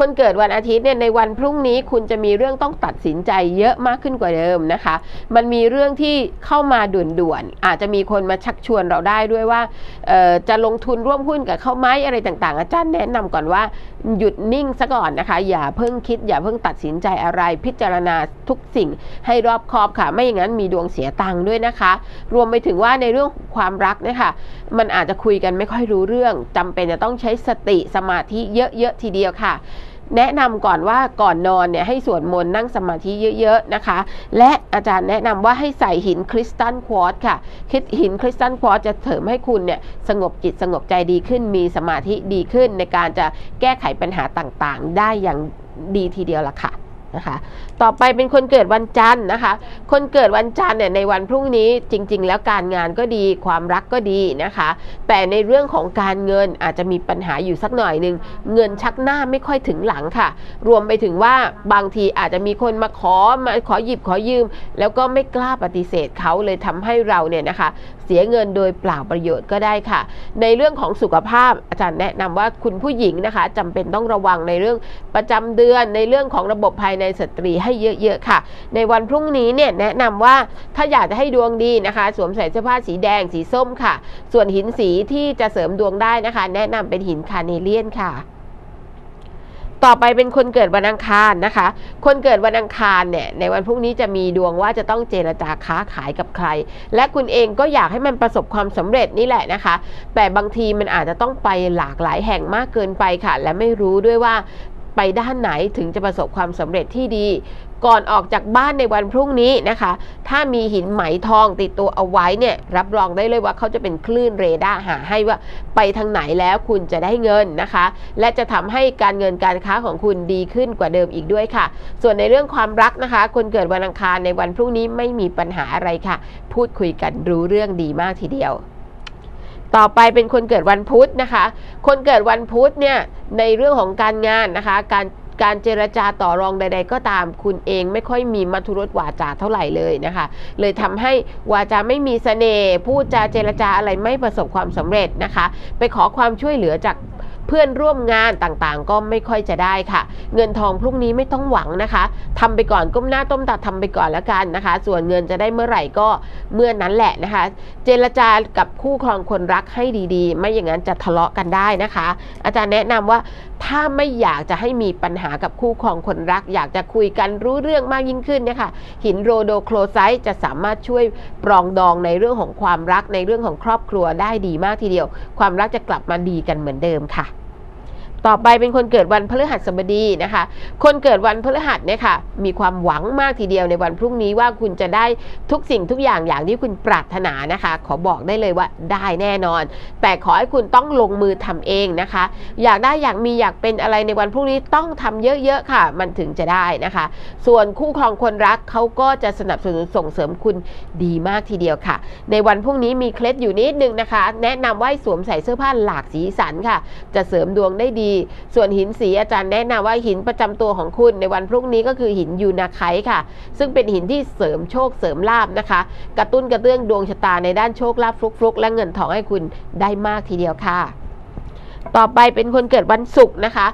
คนเกิดวันอาทิตย์เนี่ยในวันพรุ่งนี้คุณจะมีเรื่องต้องตัดสินใจเยอะมากขึ้นกว่าเดิมนะคะ มันมีเรื่องที่เข้ามาด่วนๆอาจจะมีคนมาชักชวนเราได้ด้วยว่าจะลงทุนร่วมหุ้นกับเขาไหมอะไรต่างๆ อาจารย์แนะนำก่อนว่าหยุดนิ่งซะก่อนนะคะ อย่าเพิ่งคิด อย่าเพิ่งตัดสินใจอะไรพิจารณาทุกสิ่งให้รอบคอบค่ะ ไม่อย่างนั้นมีดวงเสียตังค์ด้วยนะคะ รวมไปถึงว่าในเรื่องความรักนี่ยค่ะมันอาจจะคุยกันไม่ค่อยรู้เรื่องจำเป็นจะต้องใช้สติสมาธิเยอะๆทีเดียวค่ะ แนะนำก่อนว่าก่อนนอนเนี่ยให้สวดมนต์นั่งสมาธิเยอะๆนะคะ และอาจารย์แนะนำว่าให้ใส่หินคริสตัลควอตค่ะคิดหินคริสตัลควอตจะเสริมให้คุณเนี่ยสงบจิตสงบใจดีขึ้น มีสมาธิดีขึ้นในการจะแก้ไขปัญหาต่างๆ ได้อย่างดีทีเดียวละค่ะ นะคะ ต่อไปเป็นคนเกิดวันจันทร์นะคะ คนเกิดวันจันทร์เนี่ยในวันพรุ่งนี้จริง ๆ แล้วการงานก็ดีความรักก็ดีนะคะ แต่ในเรื่องของการเงินอาจจะมีปัญหาอยู่สักหน่อยหนึ่งเงินชักหน้าไม่ค่อยถึงหลังค่ะ รวมไปถึงว่าบางทีอาจจะมีคนมาขอมาขอหยิบขอยืม แล้วก็ไม่กล้าปฏิเสธเขาเลยทำให้เราเนี่ยนะคะ เสียเงินโดยเปล่าประโยชน์ก็ได้ค่ะ ในเรื่องของสุขภาพอาจารย์แนะนำว่าคุณผู้หญิงนะคะจำเป็นต้องระวังในเรื่องประจำเดือนในเรื่องของระบบภายในในสตรีให้เยอะๆค่ะ ในวันพรุ่งนี้เนี่ยแนะนำว่าถ้าอยากจะให้ดวงดีนะคะ สวมใส่เสื้อผ้าสีแดงสีส้มค่ะ ส่วนหินสีที่จะเสริมดวงได้นะคะ แนะนำเป็นหินคาเนเลียนค่ะต่อไปเป็นคนเกิดวันอังคารนะคะ คนเกิดวันอังคารเนี่ยในวันพรุ่งนี้จะมีดวงว่าจะต้องเจรจาค้าขายกับใคร และคุณเองก็อยากให้มันประสบความสำเร็จนี่แหละนะคะ แต่บางทีมันอาจจะต้องไปหลากหลายแห่งมากเกินไปค่ะ และไม่รู้ด้วยว่า ไปด้านไหนถึงจะประสบความสำเร็จที่ดี ก่อนออกจากบ้านในวันพรุ่งนี้นะคะ ถ้ามีหินไหมทองติดตัวเอาไว้เนี่ยรับรองได้เลยว่าเขาจะเป็นคลื่นเรดาร์หาให้ว่าไปทางไหนแล้วคุณจะได้เงินนะคะ และจะทำให้การเงินการค้าของคุณดีขึ้นกว่าเดิมอีกด้วยค่ะ ส่วนในเรื่องความรักนะคะ คนเกิดวันอังคารในวันพรุ่งนี้ไม่มีปัญหาอะไรค่ะ พูดคุยกันรู้เรื่องดีมากทีเดียว ต่อไปเป็นคนเกิดวันพุธนะคะ คนเกิดวันพุธเนี่ยในเรื่องของการงานนะคะ การการเจรจาต่อรองใด ๆ ก็ตามคุณเองไม่ค่อยมีมัทุรสวาจาเท่าไหร่เลยนะคะ เลยทำให้วาจาไม่มีเสน่ห์พูดจาเจรจาอะไรไม่ประสบความสำเร็จนะคะ ไปขอความช่วยเหลือจาก เพื่อนร่วมงานต่างๆ ก็ไม่ค่อยจะได้ค่ะ เงินทองพรุ่งนี้ไม่ต้องหวังนะคะทำไปก่อนก้มหน้าต้มตาทำไปก่อนแล้วกันนะคะ ส่วนเงินจะได้เมื่อไหร่ก็เมื่อนั้นแหละนะคะ เจรจากับคู่ครองคนรักให้ดีๆ ไม่อย่างนั้นจะทะเลาะกันได้นะคะ อาจารย์แนะนำว่าถ้าไม่อยากจะให้มีปัญหากับคู่ครองคนรัก อยากจะคุยกันรู้เรื่องมากยิ่งขึ้นเนี่ยค่ะหินโรโดโครไซต์จะสามารถช่วยปรองดองในเรื่องของความรักในเรื่องของครอบครัวได้ดีมากทีเดียว ความรักจะกลับมาดีกันเหมือนเดิมค่ะ ต่อไปเป็นคนเกิดวันพฤหัสบดีนะคะ คนเกิดวันพฤหัสเนี่ยค่ะมีความหวังมากทีเดียวในวันพรุ่งนี้ว่าคุณจะได้ทุกสิ่งทุกอย่างอย่างที่คุณปรารถนานะคะ ขอบอกได้เลยว่าได้แน่นอน แต่ขอให้คุณต้องลงมือทำเองนะคะ อยากได้อยากมีอยากเป็นอะไรในวันพรุ่งนี้ต้องทำเยอะๆค่ะ มันถึงจะได้นะคะ ส่วนคู่ครองคนรักเขาก็จะสนับสนุนส่งเสริมคุณดีมากทีเดียวค่ะ ในวันพรุ่งนี้มีเคล็ดอยู่นิดนึงนะคะ แนะนำว่าให้สวมใส่เสื้อผ้าหลากสีสันค่ะ จะเสริมดวงได้ดีส่วนหินสีอาจารย์แนะนำว่าหินประจำตัวของคุณในวันพรุ่งนี้ก็คือหินยูนาไคค่ะ ซึ่งเป็นหินที่เสริมโชคเสริมลาบนะคะ กระตุ้นกระเตื้องดวงชะตาในด้านโชคลาภฟลุกๆ และเงินทองให้คุณได้มากทีเดียวค่ะต่อไปเป็นคนเกิดวันศุกร์นะคะ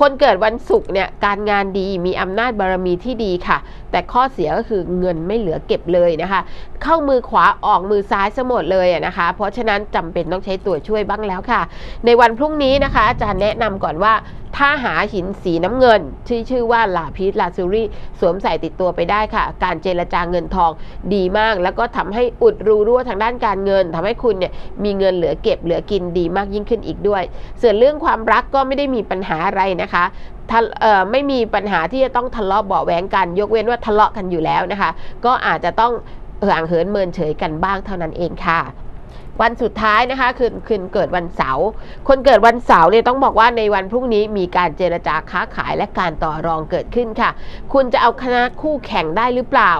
คนเกิดวันศุกร์เนี่ยการงานดีมีอำนาจบารมีที่ดีค่ะ แต่ข้อเสียก็คือเงินไม่เหลือเก็บเลยนะคะ เข้ามือขวาออกมือซ้ายซะหมดเลยนะคะ เพราะฉะนั้นจำเป็นต้องใช้ตัวช่วยบ้างแล้วค่ะ ในวันพรุ่งนี้นะคะ อาจารย์แนะนำก่อนว่าถ้าหาหินสีน้ำเงินที่ชื่อว่าลาพิสลาซูรี่สวมใส่ติดตัวไปได้ค่ะ การเจรจาเงินทองดีมาก แล้วก็ทำให้อุดรูรั่วทางด้านการเงินทำให้คุณเนี่ยมีเงินเหลือเก็บเหลือกินดีมากยิ่งขึ้นอีกด้วย ส่วนเรื่องความรักก็ไม่ได้มีปัญหาอะไรนะคะไม่มีปัญหาที่จะต้องทะเลาะเบาะแหวงกัน ยกเว้นว่าทะเลาะกันอยู่แล้วนะคะ ก็อาจจะต้องห่างเหินเมินเฉยกันบ้างเท่านั้นเองค่ะ วันสุดท้ายนะคะคือคืนเกิดวันเสาร์คนเกิดวันเสาร์เนี่ยต้องบอกว่าในวันพรุ่งนี้มีการเจรจาค้าขายและการต่อรองเกิดขึ้นค่ะ คุณจะเอาคณะคู่แข่งได้หรือเปล่า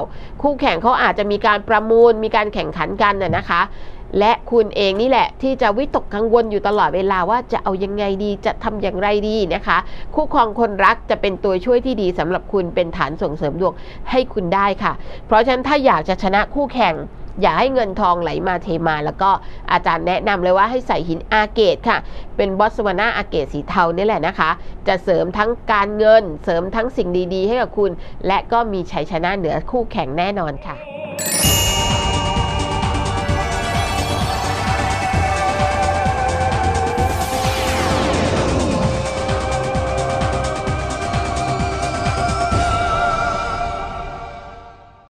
คู่แข่งเขาอาจจะมีการประมูลมีการแข่งขันกันน่ะนะคะและคุณเองนี่แหละที่จะวิตกกังวลอยู่ตลอดเวลาว่าจะเอายังไงดีจะทำอย่างไรดีนะคะ คู่ครองคนรักจะเป็นตัวช่วยที่ดีสำหรับคุณเป็นฐานส่งเสริมดวงให้คุณได้ค่ะ เพราะฉะนั้นถ้าอยากจะชนะคู่แข่ง อย่าให้เงินทองไหลมาเทมา แล้วก็อาจารย์แนะนำเลยว่าให้ใส่หินอาเกตค่ะ เป็นบอสวานาอาเกตสีเทานี่แหละนะคะ จะเสริมทั้งการเงิน เสริมทั้งสิ่งดีๆ ให้กับคุณ และก็มีชัยชนะเหนือคู่แข่งแน่นอนค่ะ